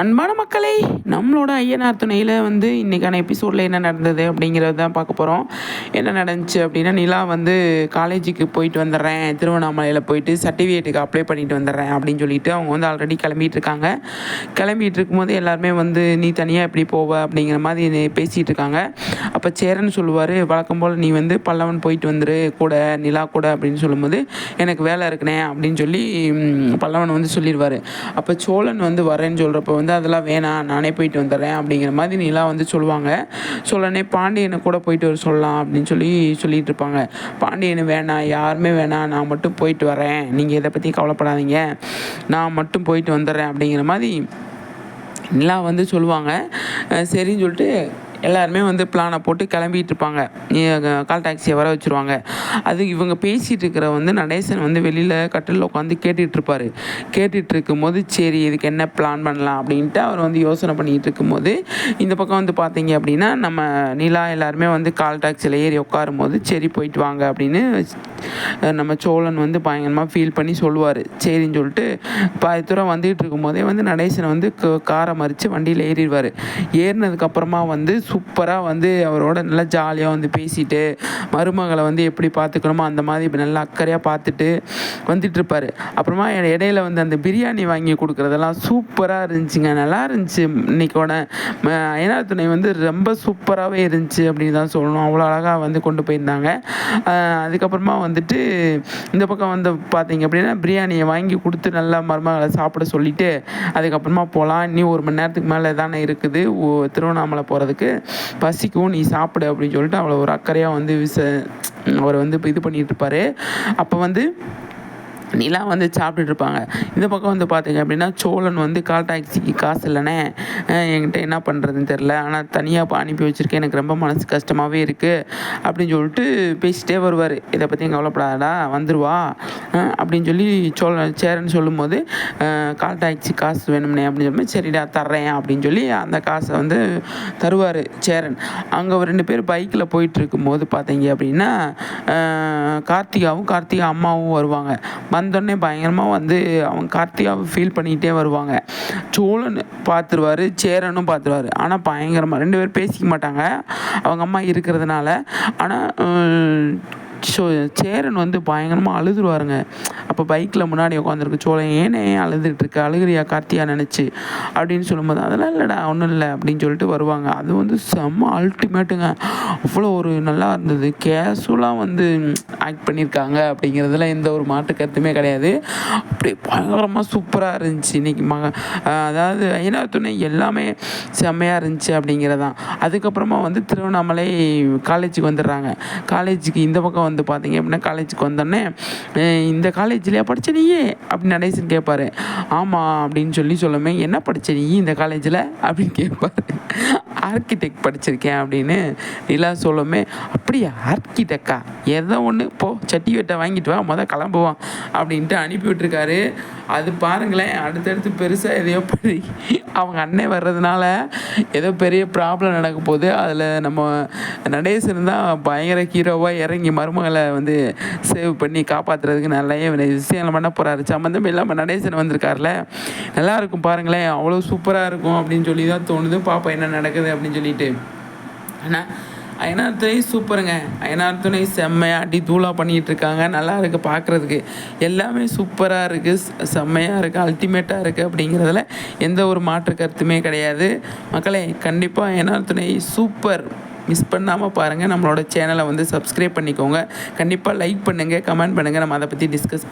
அன்பான மக்களே நம்மளோட ஐயனார் துணையில் வந்து இன்றைக்கான எபிசோடில் என்ன நடந்தது அப்படிங்கிறது தான் பார்க்க போகிறோம் என்ன நடந்துச்சு அப்படின்னா நிலா வந்து காலேஜுக்கு போயிட்டு வந்துடுறேன். திருவண்ணாமலையில் போயிட்டு சர்டிஃபிகேட்டுக்கு அப்ளை பண்ணிட்டு வந்துடுறேன் அப்படின்னு சொல்லிட்டு அவங்க வந்து ஆல்ரெடி கிளம்பிட்டு இருக்காங்க. கிளம்பிட்டு இருக்கும்போது எல்லாருமே வந்து நீ தனியாக எப்படி போவ? அப்படிங்கிற மாதிரி பேசிகிட்டு இருக்காங்க. அப்போ சேரன் சொல்லுவார் வழக்கம் போல் நீ வந்து பல்லவன் போயிட்டு வந்துரு கூட நிலா கூட அப்படின்னு சொல்லும்போது எனக்கு வேலை இருக்குனே அப்படின்னு சொல்லி பல்லவன் வந்து சொல்லிடுவார். அப்போ சோழன் வந்து வரேன்னு சொல்கிறப்ப வந்து வந்து அதெல்லாம் வேணாம் நானே போயிட்டு வந்துடுறேன் அப்படிங்கிற மாதிரி நீலாம் வந்து சொல்லுவாங்க. சொல்லனே பாண்டியனை கூட போயிட்டு வர சொல்லலாம் அப்படின்னு சொல்லி சொல்லிட்டு இருப்பாங்க. பாண்டியனு வேணாம் யாருமே வேணாம் நான் மட்டும் போயிட்டு வரேன். நீங்கள் இதை பற்றி கவலைப்படாதீங்க. நான் மட்டும் போயிட்டு வந்துடுறேன் அப்படிங்கிற மாதிரி நிலா வந்து சொல்லுவாங்க. சரின்னு சொல்லிட்டு எல்லாருமே வந்து பிளானை போட்டு கிளம்பிட்டு இருப்பாங்க. கால் டாக்ஸியை வர வச்சுருவாங்க. அது இவங்க பேசிகிட்டு இருக்கிற வந்து நடேசன் வந்து வெளியில் கட்டிலில் உட்காந்து கேட்டுட்ருப்பார் கேட்டுட்டு இருக்கும்போது சரி இதுக்கு என்ன பிளான் பண்ணலாம்? அப்படின்ட்டு அவர் வந்து யோசனை பண்ணிகிட்டு இருக்கும்போது இந்த பக்கம் வந்து பார்த்தீங்க அப்படின்னா நம்ம நிலா எல்லாருமே வந்து கால் டாக்ஸியில் ஏறி உட்காரும் போது சரி போயிட்டு வாங்க. அப்படின்னு நம்ம சோழன் வந்து பயங்கரமாக ஃபீல் பண்ணி சொல்லுவார். சரின்னு சொல்லிட்டு பாதி தூரம் வந்துகிட்டு இருக்கும்போதே வந்து நடேசனை வந்து காரை மறித்து வண்டியில் ஏறிடுவார். ஏறினதுக்கப்புறமா வந்து சூப்பராக வந்து அவரோட நல்லா ஜாலியாக வந்து பேசிட்டு மருமகளை வந்து எப்படி பார்த்துக்கணுமோ அந்த மாதிரி நல்லா அக்கறையாக பார்த்துட்டு வந்துட்டு இருப்பார். அப்புறமா இடையில வந்து அந்த பிரியாணி வாங்கி கொடுக்குறதெல்லாம் சூப்பராக இருந்துச்சுங்க. நல்லா இருந்துச்சு இன்னைக்கோட. அயனார் துணை வந்து ரொம்ப சூப்பராகவே இருந்துச்சு அப்படின்னு தான் சொல்லணும். அவ்வளோ அழகாக வந்து கொண்டு போயிருந்தாங்க. அதுக்கப்புறமா வந்துட்டு இந்த பக்கம் வந்து பார்த்தீங்க அப்படின்னா பிரியாணியை வாங்கி கொடுத்து நல்லா மருமகளை சாப்பிட சொல்லிவிட்டு அதுக்கப்புறமா போகலாம் இன்னும் ஒரு மணி நேரத்துக்கு மேலே தானே இருக்குது திருவண்ணாமலை போகிறதுக்கு பசிக்கும் நீ சாப்பிடு அப்படின்னு சொல்லிட்டு அவ்வளோ ஒரு அக்கறையாக வந்து விச அவர் வந்து இது பண்ணிகிட்டு இருப்பார். அப்போ வந்து நிலா வந்து சாப்பிட்டுட்டு இருப்பாங்க. இந்த பக்கம் வந்து பார்த்தீங்க அப்படின்னா சோழன் வந்து கால் டாக்ஸிக்கு காசு இல்லைனே என்கிட்ட என்ன பண்ணுறதுன்னு தெரில ஆனால் தனியாக இப்போ அனுப்பி வச்சுருக்கேன். எனக்கு ரொம்ப மனசு கஷ்டமாகவே இருக்குது அப்படின்னு சொல்லிட்டு பேசிட்டே வருவார். இதை பற்றி கவலைப்படாதடா வந்துடுவா அப்படின்னு சொல்லி சோழன் சேரன்னு சொல்லும்போது கால் டாக்ஸி காசு வேணும்னே அப்படின்னு சொல்லி சரிடா தர்றேன் அப்படின்னு சொல்லி அந்த காசை வந்து தருவார் சேரன். அங்கே ரெண்டு பேர் பைக்கில் போயிட்டு இருக்கும்போது பார்த்தீங்க அப்படின்னா கார்த்திகாவும் கார்த்திகா அம்மாவும் வருவாங்க. வந்தோடனே பயங்கரமாக வந்து அவங்க கார்த்திகாவை ஃபீல் பண்ணிக்கிட்டே வருவாங்க. சோழன் பார்த்துருவாரு சேரனும் பார்த்துருவாரு. ஆனால் பயங்கரமாக ரெண்டு பேரும் பேசிக்க மாட்டாங்க. அவங்க அம்மா இருக்கிறதுனால. ஆனால் ஸோ சேரன் வந்து பயங்கரமாக அழுதுருவாருங்க. அப்போ பைக்கில் முன்னாடி உட்காந்துருக்கு சோழன் ஏனே அழுதுட்டு அழுகிறியா கார்த்தியா நினச்சி? அப்படின்னு சொல்லும்போது அதெல்லாம் இல்லைடா ஒன்றும் இல்லை அப்படின்னு சொல்லிட்டு வருவாங்க. அது வந்து செம்ம அல்டிமேட்டுங்க அவ்வளோ ஒரு நல்லா இருந்தது. கேஷுவலாக வந்து ஆக்ட் பண்ணியிருக்காங்க அப்படிங்கிறதுல எந்த ஒரு மாற்று கருத்துமே கிடையாது. அப்படி பயங்கரமாக சூப்பராக இருந்துச்சு. இன்றைக்கி மக அதாவது ஐநா துணை எல்லாமே செம்மையாக இருந்துச்சு அப்படிங்கிறதான். அதுக்கப்புறமா வந்து திருவண்ணாமலை காலேஜுக்கு வந்துடுறாங்க. காலேஜுக்கு இந்த பக்கம் வந்து பார்த்தீங்க அப்படின்னா காலேஜுக்கு வந்தோடனே இந்த காலேஜ் காலேஜ்லையா படித்த நீயே? அப்படின்னு நடேசன் கேட்பாரு ஆமாம் அப்படின்னு சொல்லி சொல்லுமே என்ன படித்த நீ இந்த காலேஜில்? அப்படின்னு கேட்பாரு ஆர்கிடெக்ட் படிச்சிருக்கேன் அப்படின்னு நிலா சொல்லுமே அப்படியா ஆர்கிடெக்டா எதை ஒன்று போ சட்டி வெட்டை வாங்கிட்டு வா மொதல் கிளம்புவான் அப்படின்ட்டு அனுப்பி விட்டுருக்காரு. அது பாருங்களேன் அடுத்தடுத்து பெருசாக எதையோ படி அவங்க அண்ணன் வர்றதுனால ஏதோ பெரிய ப்ராப்ளம் நடக்க போகுது. அதில் நம்ம நடேசன் தான் பயங்கர ஹீரோவாக இறங்கி மருமகளை வந்து சேவ் பண்ணி காப்பாற்றுறதுக்கு நிறைய விஷயங்கள் பண்ண போகிறாரு சம்மந்தம் இல்லாமல் நடேசன் வந்திருக்கார்ல. நல்லாயிருக்கும் பாருங்களேன். அவ்வளோ சூப்பராக இருக்கும் அப்படின்னு சொல்லி தான் தோணுது. பாப்பா என்ன நடக்குது அப்படின்னு சொல்லிட்டு. ஆனால் அயனார் துணை சூப்பருங்க. அயனார் துணை செம்மையாக அடி தூளாக பண்ணிகிட்டு இருக்காங்க நல்லா இருக்குது பார்க்குறதுக்கு எல்லாமே சூப்பராக இருக்குது செம்மையாக இருக்குது அல்டிமேட்டாக இருக்குது அப்படிங்கிறதுல எந்த ஒரு மாற்று கருத்துமே கிடையாது. மக்களே கண்டிப்பாக அயனார் துணை சூப்பர். மிஸ் பண்ணாமல் பாருங்கள் நம்மளோட சேனலை வந்து சப்ஸ்கிரைப் பண்ணிக்கோங்க. கண்டிப்பாக லைக் பண்ணுங்கள் கமெண்ட் பண்ணுங்கள் நம்ம அதை பற்றி டிஸ்கஸ்